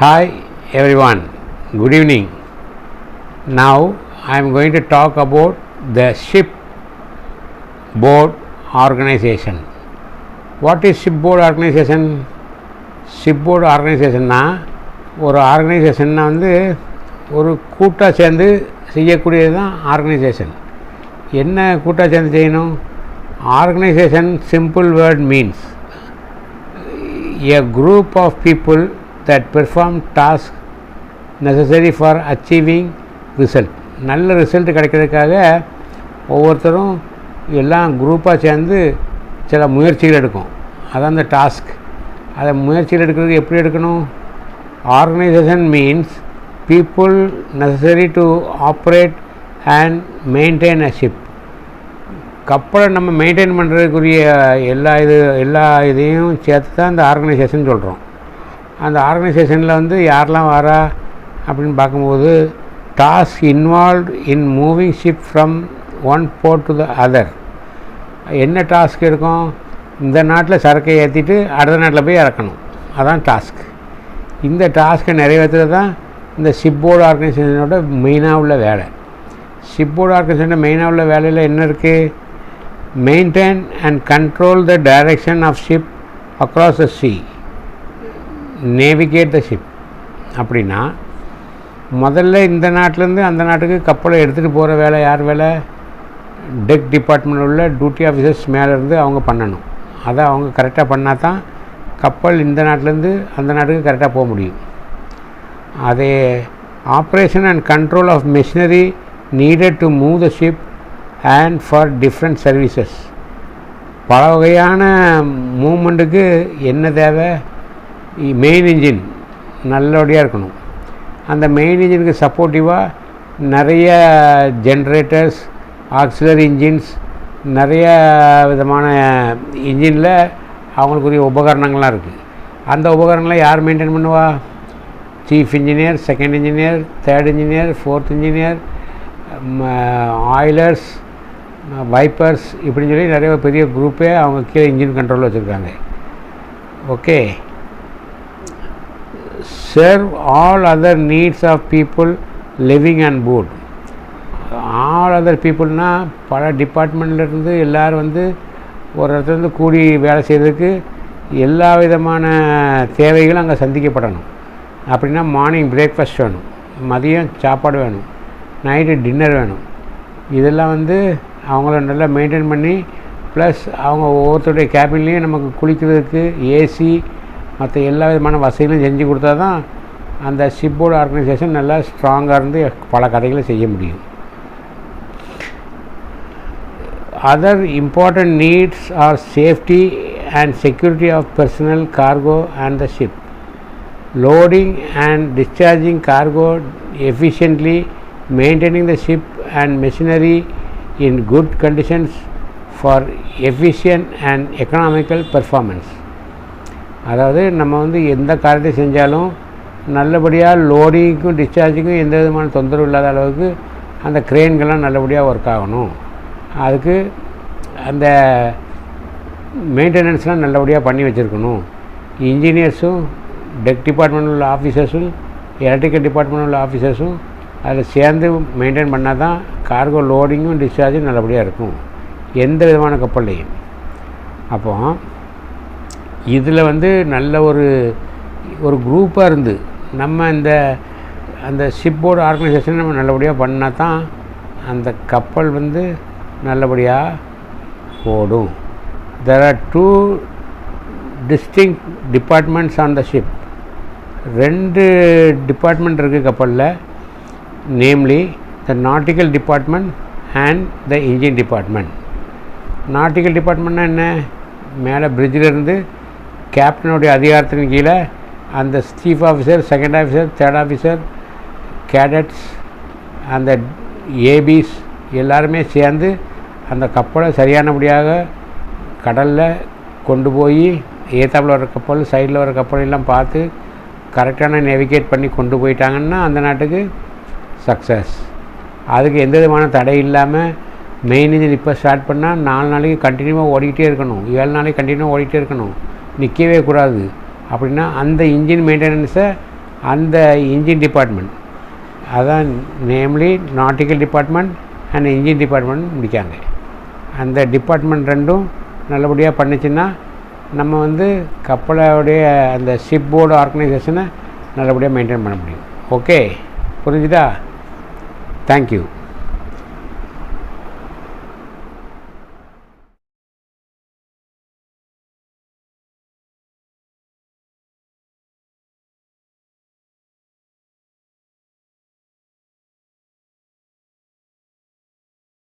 Hi Hi one good evening Now I am going to talk about the ship board organisation what is ship board organisation ship board ஆர்கனைசேஷன்னா ஒரு ஆர்கனைசேஷன்னா வந்து ஒரு கூட்டாக சேர்ந்து செய்யக்கூடியது தான் ஆர்கனைசேஷன் என்ன கூட்டாக சேர்ந்து செய்யணும் organisation simple word means a group of people that perform tasks necessary for achieving result. நல்ல ரிசல்ட் கிடைக்கிறதுக்காக ஒவ்வொருத்தரும் எல்லாம் குரூப்பாக சேர்ந்து சில முயற்சிகள் எடுக்கும். அதான் அந்த டாஸ்க் அதை முயற்சிகள் எடுக்கிறது எப்படி எடுக்கணும்? Organisation means people necessary to operate and maintain a ship கப்பலை நம்ம மெயின்டைன் பண்ணுறதுக்குரிய எல்லா இது எல்லா இதையும் சேர்த்து தான் இந்த ஆர்கனைசேஷன் சொல்கிறோம் அந்த ஆர்கனைசேஷனில் வந்து யாரெல்லாம் வரா அப்படின்னு பார்க்கும்போது task involve in moving ship from one port to the other. என்ன டாஸ்க் இருக்கும்? இந்த நாட்டில் சரக்கை ஏற்றிட்டு அடுத்த நாட்டில் போய் இறக்கணும். அதான் டாஸ்க். இந்த டாஸ்க்கை நிறைவேற்றுறது தான் இந்த ஷிப்போர்டு ஆர்கனைசேஷனோட மெயினாக உள்ள வேலை. ஷிப்போர்டு ஆர்கனைசேஷனோட மெயினாக உள்ள வேலையில் என்ன இருக்குது maintain and control the direction of ship across the sea. Navigate the ship அப்படின்னா முதல்ல இந்த நாட்டிலேருந்து அந்த நாட்டுக்கு கப்பலை எடுத்துகிட்டு போகிற வேலை யார் வேலை? டெக் டிபார்ட்மெண்ட் உள்ள டியூட்டி ஆஃபீஸர்ஸ் மேலேருந்து அவங்க பண்ணணும். அதை அவங்க கரெக்டாக பண்ணால் தான் கப்பல் இந்த நாட்டிலேருந்து அந்த நாட்டுக்கு கரெக்டாக போக முடியும். அதே operation and control of machinery needed to move the ship and for different services பல வகையான மூமெண்ட்டுக்கு என்ன தேவை? மெயின் இன்ஜின் நல்லபடியாக இருக்கணும். அந்த மெயின் இன்ஜினுக்கு சப்போர்ட்டிவாக நிறைய ஜென்ரேட்டர்ஸ் ஆக்சிலரி இன்ஜின்ஸ் நிறைய விதமான இன்ஜினில் அவங்களுக்குரிய உபகரணங்கள்லாம் இருக்குது அந்த உபகரணங்களை யார் மெயின்டைன் பண்ணுவா? Chief engineer second engineer third engineer fourth engineer oilers wipers இப்படின்னு சொல்லி நிறைய பெரிய குரூப்பே அவங்க கீழே இன்ஜின் கண்ட்ரோலில் வச்சுருக்காங்க. Okay serve all other needs of people living and board all other பீப்புள்னால் பல டிபார்ட்மெண்ட்லேருந்து எல்லோரும் வந்து ஒரு இடத்துலேருந்து கூடி வேலை செய்கிறதுக்கு எல்லா விதமான தேவைகளும் அங்கே சந்திக்கப்படணும். அப்படின்னா மார்னிங் பிரேக்ஃபாஸ்ட் வேணும். மதியம் சாப்பாடு வேணும். நைட்டு டின்னர் வேணும். இதெல்லாம் வந்து அவங்கள நல்லா மெயின்டைன் பண்ணி ப்ளஸ் அவங்க ஒவ்வொருத்தருடைய கேபின்லேயும் நமக்கு குளிக்கிறதுக்கு ஏசி மற்ற எல்லா விதமான வசதிகளும் செஞ்சு கொடுத்தா தான் அந்த ஷிப்போர்டு ஆர்கனைசேஷன் நல்லா ஸ்ட்ராங்காக இருந்து பல கதைகளை செய்ய முடியும். Other important needs are safety and security of personnel cargo and the ship loading and discharging cargo efficiently maintaining the ship and machinery in good conditions for efficient and economical performance. அதாவது நம்ம வந்து எந்த காரியத்தை செஞ்சாலும் நல்லபடியாக லோடிங்க்கும் டிஸ்சார்ஜுக்கும் எந்த விதமான தொந்தரவு இல்லாத அளவுக்கு அந்த க்ரெயின்கள்லாம் நல்லபடியாக ஒர்க் ஆகணும். அதுக்கு அந்த மெயின்டெனன்ஸ்லாம் நல்லபடியாக பண்ணி வச்சுருக்கணும். இன்ஜினியர்ஸும் டெக் டிபார்ட்மெண்ட் உள்ள ஆஃபீஸர்ஸும் எலக்ட்ரிக்கல் டிபார்ட்மெண்ட் உள்ள ஆஃபீஸர்ஸும் அதில் சேர்ந்து மெயின்டைன் பண்ணால் தான் கார்கோ லோடிங்கும் டிஸ்சார்ஜும் நல்லபடியாக இருக்கும். எந்த விதமான கப்பல்லையும். அப்போது இதில் வந்து நல்ல ஒரு ஒரு குரூப்பாக இருந்து நம்ம இந்த அந்த ஷிப்போர்டு ஆர்கனைசேஷன் நம்ம நல்லபடியாக பண்ணால் தான் அந்த கப்பல் வந்து நல்லபடியாக ஓடும். There are two distinct departments on the ship ரெண்டு டிபார்ட்மெண்ட் இருக்குது கப்பலில். Namely the nautical department and the engine department nautical டிபார்ட்மெண்ட்னா என்ன? மேலே பிரிட்ஜில் இருந்து கேப்டனுடைய அதிகாரத்தின் கீழே அந்த chief officer second officer third officer cadets அந்த ஏபிஸ் எல்லாருமே சேர்ந்து அந்த கப்பலை சரியானபடியாக கடலில் கொண்டு போய் ஏத்தாப்பில் வர கப்பல் சைடில் வர கப்பல் எல்லாம் பார்த்து கரெக்டான நேவிகேட் பண்ணி கொண்டு போயிட்டாங்கன்னா அந்த நாட்டுக்கு சக்ஸஸ் அதுக்கு எந்த விதமான தடை இல்லாமல் மெயின் இன்ஜின் இப்போ ஸ்டார்ட் பண்ணால் நாலு நாளைக்கு கண்டினியூவாக ஓடிக்கிட்டே இருக்கணும். ஏழு நாளைக்கு கண்டினியூவாக ஓடிக்கிட்டே இருக்கணும். நிற்கவே கூடாது. அப்படின்னா அந்த இன்ஜின் மெயின்டெனன்ஸை அந்த இன்ஜின் டிபார்ட்மெண்ட் அதான் namely nautical department and engine department முடிக்காங்க அந்த டிபார்ட்மெண்ட் ரெண்டும் நல்லபடியாக பண்ணுச்சுன்னா நம்ம வந்து கப்பலோடைய அந்த ஷிப் போர்டு ஆர்கனைசேஷனை நல்லபடியாக மெயின்டைன் பண்ண முடியும். ஓகே புரிஞ்சுதா? தேங்க்யூ